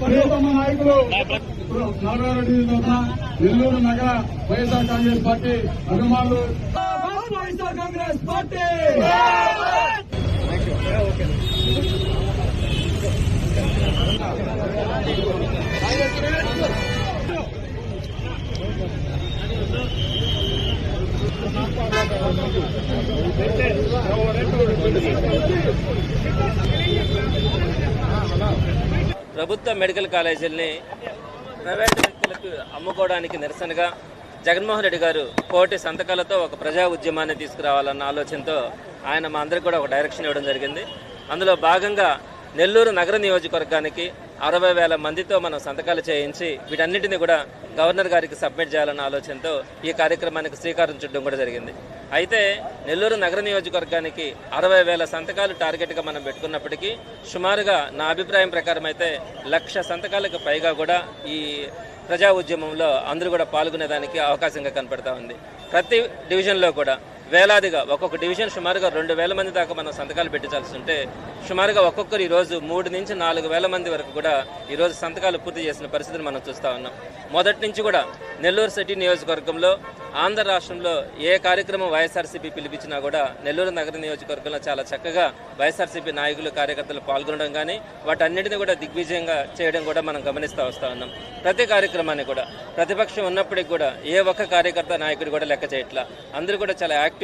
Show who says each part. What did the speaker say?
Speaker 1: ప్రియతమ నాయకులు నాగారెడ్డి నారాయణ నెల్లూరు నగర వైఎస్ఆర్ కాంగ్రెస్ పార్టీ అభిమానులు.
Speaker 2: YSR Congress party!
Speaker 3: ప్రభుత్వ మెడికల్ కాలేజీల్ని ప్రైవేట్ వ్యక్తులకు అమ్ముకోవడానికి నిరసనగా జగన్మోహన్ రెడ్డి గారు కోటి సంతకాలతో ఒక ప్రజా ఉద్యమాన్ని తీసుకురావాలన్న ఆలోచనతో ఆయన మా అందరికి కూడా ఒక డైరెక్షన్ ఇవ్వడం జరిగింది. అందులో భాగంగా నెల్లూరు నగర నియోజకవర్గానికి అరవై వేల మందితో మనం సంతకాలు చేయించి వీటన్నిటిని కూడా గవర్నర్ గారికి సబ్మిట్ చేయాలన్న ఆలోచనతో ఈ కార్యక్రమానికి శ్రీకారం చుట్టడం కూడా జరిగింది. అయితే నెల్లూరు నగర నియోజకవర్గానికి అరవై వేల సంతకాలు టార్గెట్గా మనం పెట్టుకున్నప్పటికీ సుమారుగా నా అభిప్రాయం ప్రకారం అయితే లక్ష సంతకాలకు పైగా కూడా ఈ ప్రజా ఉద్యమంలో అందరూ కూడా పాల్గొనేదానికి అవకాశంగా కనపడతా ఉంది. ప్రతి డివిజన్లో కూడా వేలాదిగా ఒక్కొక్క డివిజన్ సుమారుగా రెండు వేల మంది దాకా మనం సంతకాలు పెట్టించాల్సి ఉంటే సుమారుగా ఒక్కొక్కరు ఈరోజు మూడు నుంచి నాలుగు వేల మంది వరకు కూడా ఈరోజు సంతకాలు పూర్తి చేసిన పరిస్థితిని మనం చూస్తూ ఉన్నాం. మొదటి నుంచి కూడా నెల్లూరు సిటీ నియోజకవర్గంలో ఆంధ్ర రాష్ట్రంలో ఏ కార్యక్రమం వైఎస్ఆర్సీపీ పిలిపించినా కూడా నెల్లూరు నగర నియోజకవర్గంలో చాలా చక్కగా వైఎస్ఆర్సీపీ నాయకులు కార్యకర్తలు పాల్గొనడం కానీ వాటన్నిటిని కూడా దిగ్విజయంగా చేయడం కూడా మనం గమనిస్తూ వస్తూ ఉన్నాం. ప్రతి కార్యక్రమాన్ని కూడా ప్రతిపక్షం ఉన్నప్పటికీ కూడా ఏ ఒక్క కార్యకర్త నాయకుడు కూడా లెక్క చేయట్లా. అందరూ కూడా చాలా యాక్టివ్